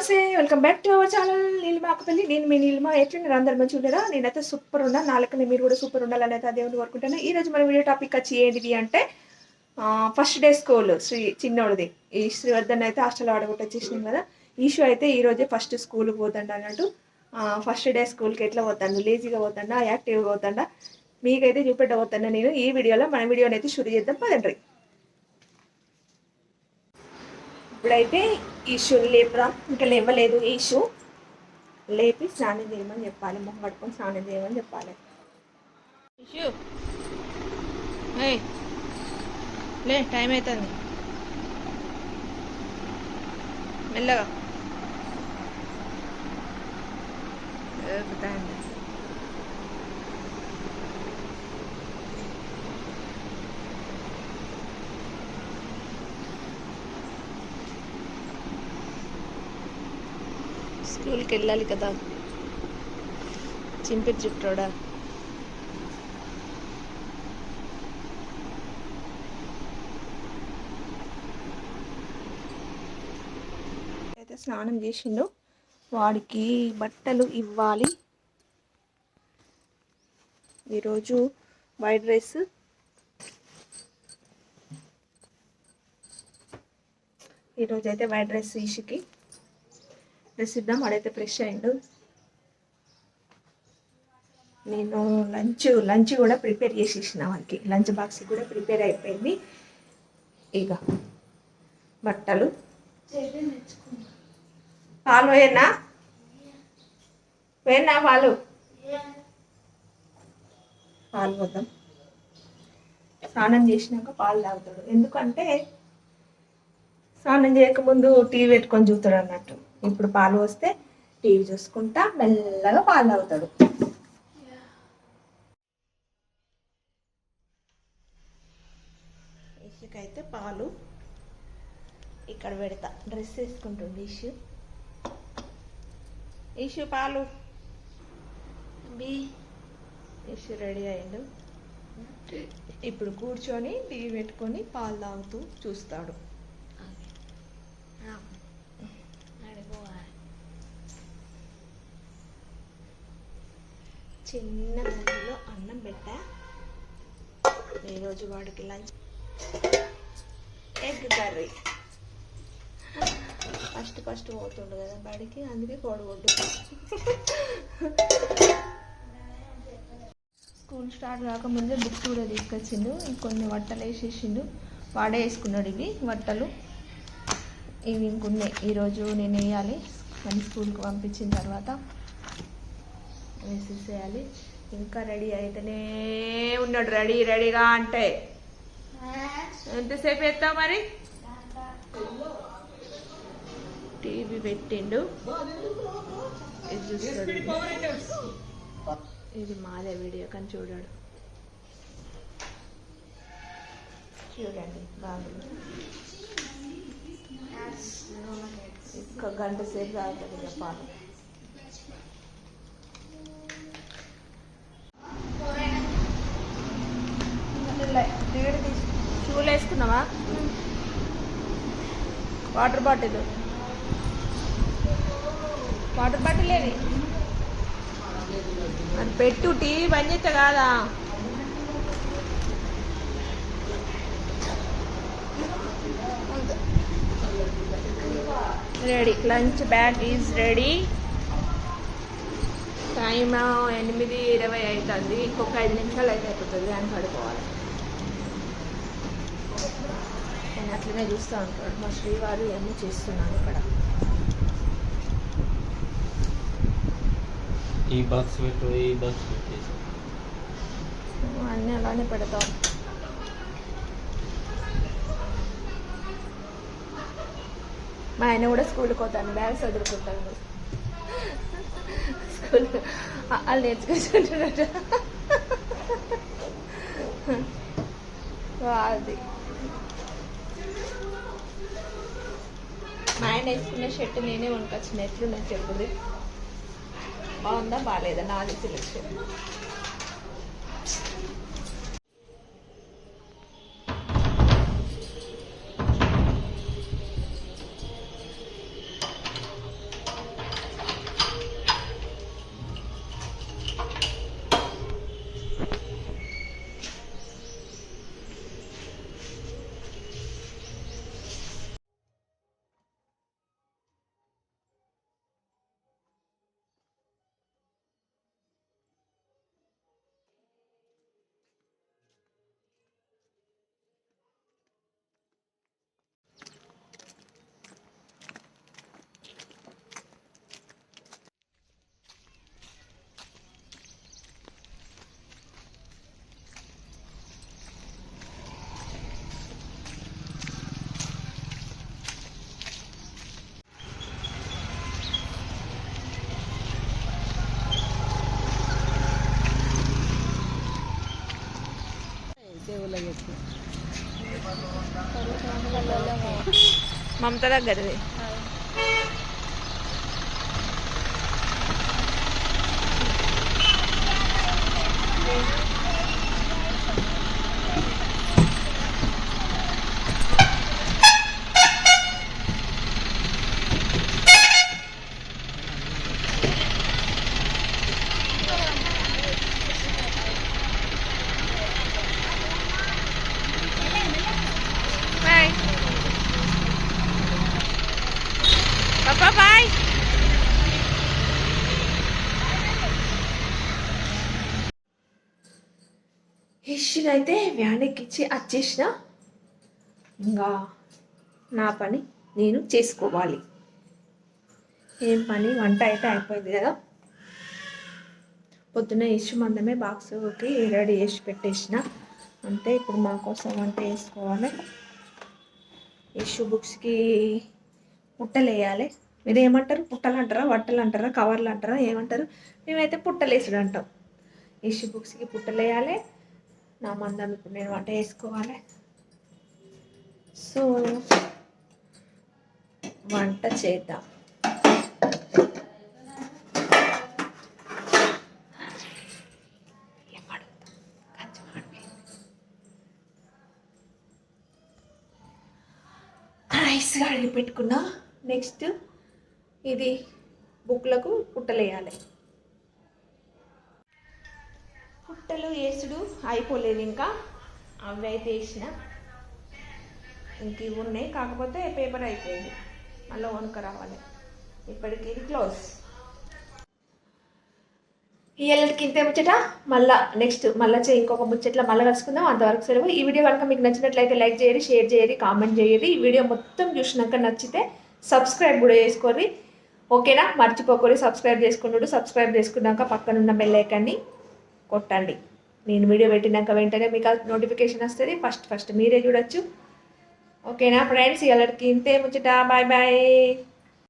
నమస్తే welcome back to our channel. Neelima నేను మీ నీలిమా. ఎట్లున్నారు? అందరు మంచి ఉన్నారా? నేనైతే సూపర్ ఉన్నా. నాలుకనే మీరు కూడా సూపర్ ఉండాలని అయితే దేవుని కోరుకుంటాను ఈ రోజు మన వీడియో టాపిక్ వచ్చి ఏంటిది అంటే ఫస్ట్ డే స్కూల్ శ్రీ చిన్నోడిది. ఈ శ్రీవర్ధన్ అయితే హాస్టల్లో ఆడగొట్టొచ్చేసినాం కదా. ఈషు అయితే ఈ రోజే ఫస్ట్ స్కూల్కి పోతాడు అన్నట్టు. ఫస్ట్ డే స్కూల్కి ఎట్లా పోతాడు? లేజీగా పోతాడా? యాక్టివ్గా పోతాడా? మీకైతే చూపెట్ట నేను. ఈ వీడియోలో మన వీడియోని అయితే షురూ చేద్దాం. పదండి ఇప్పుడైతే ఈషు లేపరా ఇంకా లేవలేదు ఈషు లేపి స్నానం చేయమని చెప్పాలి. మొహం కట్టుకొని స్నానం చేయమని చెప్పాలి. ఇష్యూ లే టైం అవుతుంది మెల్లగా. స్కూల్కి వెళ్ళాలి కదా. చింపి చుట్టాడా అయితే స్నానం చేసిండు. వాడికి బట్టలు ఇవ్వాలి. ఈరోజు వైట్ రైస్. ఈరోజు అయితే వైట్ రైస్ ఈషుకి ప్రసిద్ధం ఇద్దాం ఫ్రెష్ అయిండు నేను లంచ్ లంచ్ కూడా ప్రిపేర్ చేసేసిన వానికి లంచ్ బాక్స్ కూడా ప్రిపేర్ అయిపోయింది. ఇక బట్టలు. పాలు పోయేనా? పోయినా పాలు? పాలు పోద్దాం. స్నానం చేసినాక పాలు తాగుతాడు. ఎందుకంటే స్నానం చేయకముందు టీవీ పెట్టుకొని చూస్తాడు అన్నట్టు. ఇప్పుడు పాలు వస్తే టీవీ చూసుకుంటా మెల్లగా పాలు తాగుతాడు. ఇసుకైతే పాలు. ఇక్కడ పెడతా. డ్రెస్ వేసుకుంటుంది ఇషు. ఇషు పాలు. బి. ఇషు రెడీ అయ్యిండు ఇప్పుడు కూర్చొని టీవీ పెట్టుకొని పాలు తాగుతూ చూస్తాడు. చిన్న గిన్నెలో అన్నం పెట్టా. ఈరోజు వాడికి lunch. Egg curry. First first పోతుండు కదా బడికి అందుకే కోడిగుడ్డు స్కూల్ స్టార్ట్ కాకముందే బుక్స్ కూడా తీసుకొచ్చిండు. కొన్ని బట్టలు వేసేసిండు. వాడే వేసుకున్నాడు ఇవి బట్టలు ఇవి ఇంకున్నాయి. ఈరోజు నేను వేయాలి. మన స్కూల్కి పంపించిన తర్వాత. వేసేసేయాలి ఇంకా రెడీ అయితేనే ఉన్నాడు. రెడీ రెడీగా అంటే. ఎంతసేపు ఎత్తావు మరి? టీవీ పెట్టిండు. ఇది చూస్తాడు. ఇది మాదే వీడియో కానీ చూడాడు. చూడండి బాగుంది. ఇంకా గంట సేపు తాగుతుంది పాలు. షూలు వేసుకున్నావా? Water bottle. వాటర్ బాటిల్ ఏది? మరి పెట్టు టీవీ బంద్ చేస్తే కాదా? Ready lunch bag is ready. Time ఎనిమిది ఇరవై అవుతుంది ఇంకొక ఐదు నిమిషాలు అయితే అయిపోతుంది వ్యాన్ పడుకోవాలి నేను అట్లనే చూస్తూ ఉంటాడు మా శ్రీవారు ఏమో చేస్తున్నాను ఇక్కడ. ఈ బాక్స్ పెట్టు ఈ బాక్స్ పెట్టేసి అన్నీ అలానే పెడతాం. మా ఆయన కూడా స్కూల్కి పోతాను బ్యాగ్ చదువుకుంటాను స్కూల్ వాళ్ళు నేర్చుకుంటుంటారట అది మా ఆయన వేసుకున్న షర్ట్ నేనే వంకొచ్చిన ఎట్లున్నా చెప్పుది బాగుందా? బాగాలేదా? నాది సెలెక్షన్ మమత దగ్గరది. ఇష్యూని అయితే వ్యాన్ వచ్చేసిన ఇంకా నా పని నేను చేసుకోవాలి. ఏం పని? వంట అయితే అయిపోయింది కదా. పొద్దున్న ఇష్యూ మందమే బాక్స్కి రెడీ చేసి పెట్టేసిన. అంతే ఇప్పుడు మా కోసం వంట వేసుకోవాలి ఇష్యూ బుక్స్కి పుట్టలు వేయాలి మీరు ఏమంటారు? పుట్టలు అంటారా వట్టలు అంటారా కవర్లు అంటారా ఏమంటారు? మేమైతే పుట్టలు వేసుడు అంటాం. ఇష్యూ బుక్స్కి పుట్టలు వేయాలి నా మందం ఇప్పుడు నేను వంట వేసుకోవాలి సో వంట చేద్దాం. రైస్గా అడిగి పెట్టుకున్నా. నెక్స్ట్ ఇది బుక్లకు పుట్టలేయాలి. పుట్టలు వేసుడు అయిపోలేదు ఇంకా. అవి అయితే వేసిన ఇంక ఇవి ఉన్నాయి. కాకపోతే పేపర్ అయిపోయింది. మళ్ళీ వణుక రావాలి. ఇప్పటికి ఇది క్లోజ్. ఇయ్యాలకి ఇంతే ముచ్చట? మళ్ళా నెక్స్ట్ మళ్ళీ చే ఇంకొక ముచ్చట్ల మళ్ళీ కలుసుకుందాం. అంతవరకు సెలవు ఈ వీడియో కనుక మీకు నచ్చినట్లయితే లైక్ చేయండి షేర్ చేయండి కామెంట్ చేయండి. ఈ వీడియో మొత్తం చూసినాక నచ్చితే సబ్స్క్రైబ్ కూడా చేసుకోండి. ఓకేనా? మర్చిపోకూరి సబ్స్క్రైబ్ చేసుకున్నాడు సబ్స్క్రైబ్ చేసుకున్నాక పక్కనున్న బెల్ ఐకాన్ని కొట్టండి. నేను వీడియో పెట్టినాక వెంటనే మీకు నోటిఫికేషన్ వస్తుంది. ఫస్ట్ ఫస్ట్ మీరే చూడొచ్చు. ఓకేనా ఫ్రెండ్స్ ఇవాళకి ఇంతే ముచ్చట. Bye bye